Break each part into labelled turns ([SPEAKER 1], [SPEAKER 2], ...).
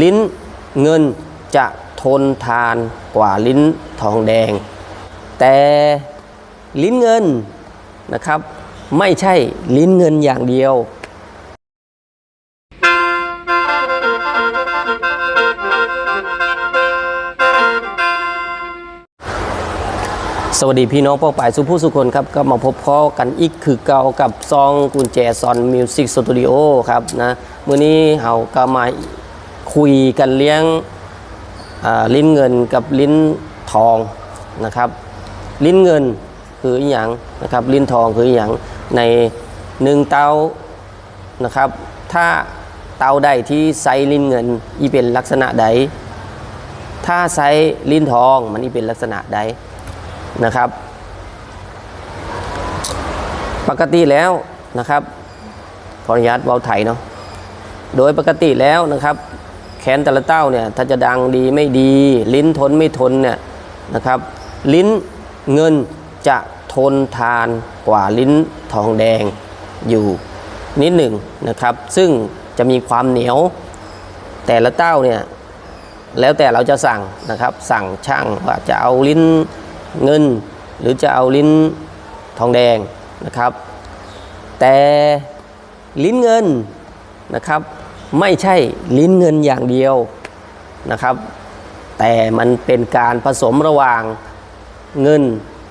[SPEAKER 1] ลิ้นเงินจะทนทานกว่าลิ้นทองแดง แต่ลิ้นเงินนะครับ ไม่ใช่ลิ้นเงินอย่างเดียวสวัสดีพี่น้องเป้าปายสุผู้สุคนครับ ก็มาพบพ้อกันอีกคือเก่ากับซองกุญแจซอนมิวสิกสตูดิโอครับนะ มื้อนี้เราก็มา คุยกันเลี้ยงลิ้นเงินกับลิ้นทองนะครับ ลิ้นเงินคืออหย่างนะครับ ลิ้นทองคืออหย่างในหนึ่งเตานะครับ ถ้าเตาใดที่ไซส์ลิ้นเงินอีเป็นลักษณะใด ถ้าไซส์ลิ้นทองมันอีเป็นลักษณะใดนะครับ ปกติแล้วนะครับขออนุญาตเบาไถเนาะโดยปกติแล้วนะครับ แขนแต่ละเต้าเนี่ยถ้าจะดังดีไม่ดี ลิ้นทนไม่ทนเนี่ยนะครับ ลิ้นเงินจะทนทานกว่าลิ้นทองแดงอยู่นิดหนึ่งนะครับ ซึ่งจะมีความเหนียวแต่ละเต้าเนี่ยแล้วแต่เราจะสั่งนะครับ สั่งช่างว่าจะเอาลิ้นเงิน หรือจะเอาลิ้นทองแดงนะครับ แต่ลิ้นเงินนะครับ ไม่ใช่ลิ้นเงินอย่างเดียวนะครับ แต่มันเป็นการผสมระหว่างเงิน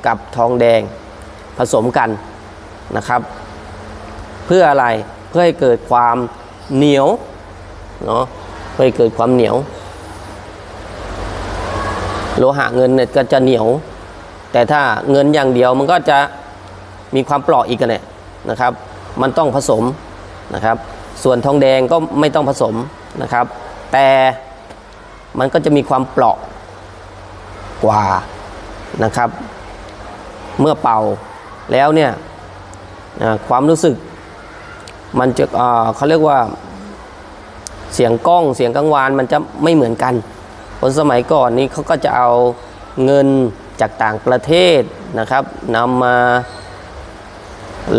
[SPEAKER 1] กับทองแดงผสมกันนะครับ เพื่ออะไรเพื่อให้เกิดความเหนียวเนาะเพื่อให้เกิดความเหนียว โลหะเงินเนี่ยก็จะเหนียว แต่ถ้าเงินอย่างเดียวมันก็จะมีความเปราะอีกกันเนี่ยนะครับ มันต้องผสมนะครับ ส่วนทองแดงก็ไม่ต้องผสมนะครับ แต่มันก็จะมีความเปราะกว่านะครับ เมื่อเป่าแล้วเนี่ยความรู้สึกมันจะเขาเรียกว่าเสียงกล้องเสียงกังวานมันจะไม่เหมือนกัน คนสมัยก่อนนี้เขาก็จะเอาเงินจากต่างประเทศนะครับนำมา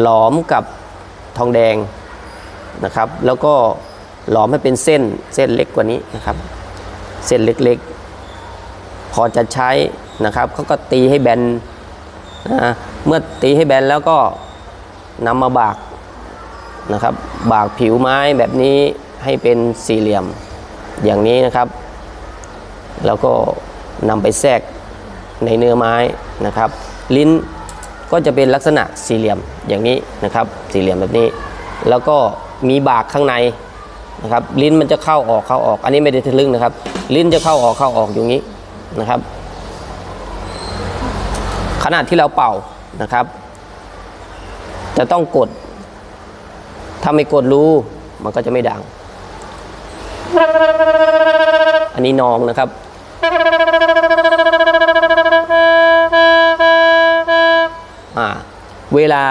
[SPEAKER 1] หลอมกับทองแดง นะครับ แล้วก็หลอมให้เป็นเส้นเส้นเล็กกว่านี้นะครับ เส้นเล็กๆ พอจะใช้นะครับเขาก็ตีให้แบนนะเมื่อตีให้แบนแล้วก็นำมาบากนะครับ บากผิวไม้แบบนี้ให้เป็นสี่เหลี่ยมอย่างนี้นะครับ แล้วก็นำไปแทรกในเนื้อไม้นะครับ ลิ้นก็จะเป็นลักษณะสี่เหลี่ยมอย่างนี้นะครับ สี่เหลี่ยมแบบนี้ แล้วก็ มีบากข้างในนะครับลิ้นมันจะเข้าออกเข้าออก อันนี้ไม่ได้ทะลึ่งนะครับ ลิ้นจะเข้าออกเข้าออกอย่างนี้นะครับขณะที่เราเป่านะครับ จะต้องกด ถ้าไม่กดรูมันก็จะไม่ดัง อันนี้นองนะครับเวลา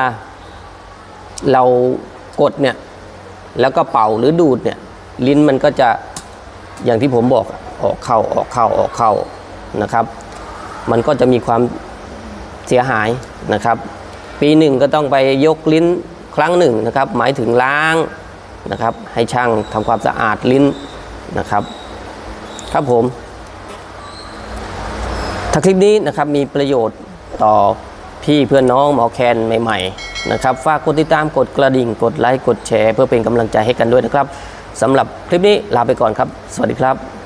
[SPEAKER 1] เรากดเนี่ย แล้วก็เป่าหรือดูดเนี่ยลิ้นมันก็จะอย่างที่ผมบอกออกเข้าออกเข้าออกเข้านะครับ มันก็จะมีความเสียหายนะครับ ปีหนึ่งก็ต้องไปยกลิ้นครั้งหนึ่งนะครับ หมายถึงล้างนะครับ ให้ช่างทำความสะอาดลิ้นนะครับ ครับผมถ้าคลิปนี้นะครับมีประโยชน์ต่อพี่เพื่อนน้องหมอแคนใหม่ ๆ นะครับฝากกดติดตามกดกระดิ่ง กดไลค์กดแชร์ เพื่อเป็นกำลังใจให้กันด้วยนะครับสำหรับคลิปนี้ลาไปก่อนครับ สวัสดีครับ